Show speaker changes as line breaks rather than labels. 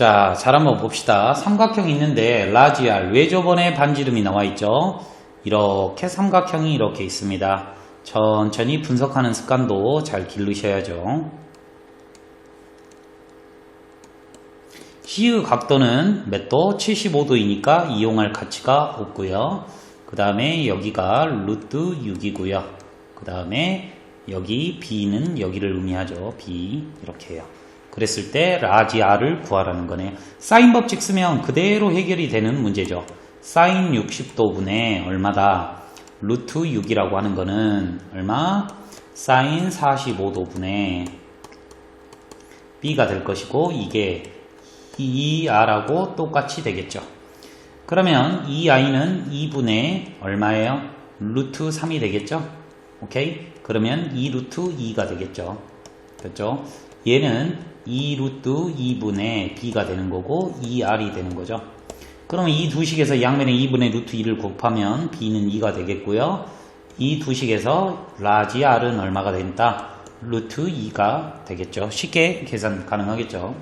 자, 잘 한번 봅시다. 삼각형이 있는데 라지 R 외조번의 반지름이 나와 있죠. 이렇게 삼각형이 이렇게 있습니다. 천천히 분석하는 습관도 잘 기르셔야죠. C의 각도는 몇 도? 75도이니까 이용할 가치가 없고요. 그 다음에 여기가 루트 6이고요. 그 다음에 여기 B는 여기를 의미하죠. B 이렇게 해요. 그랬을 때 라지 R을 구하라는 거네요. 사인 법칙 쓰면 그대로 해결이 되는 문제죠. 사인 60도분의 얼마다? 루트 6이라고 하는 거는 얼마? 사인 45도분의 B가 될 것이고 이게 2R하고 똑같이 되겠죠. 그러면 이 i는 2분의 얼마예요? 루트 3이 되겠죠? 오케이? 그러면 2 루트 2가 되겠죠. 됐죠? 얘는 2 루트 2분의 b가 되는 거고 2r이 되는 거죠. 그러면 이 두 식에서 양면에 2분의 루트 2를 곱하면 b는 2가 되겠고요. 이 두 식에서 라지 r은 얼마가 된다? 루트 2가 되겠죠. 쉽게 계산 가능하겠죠.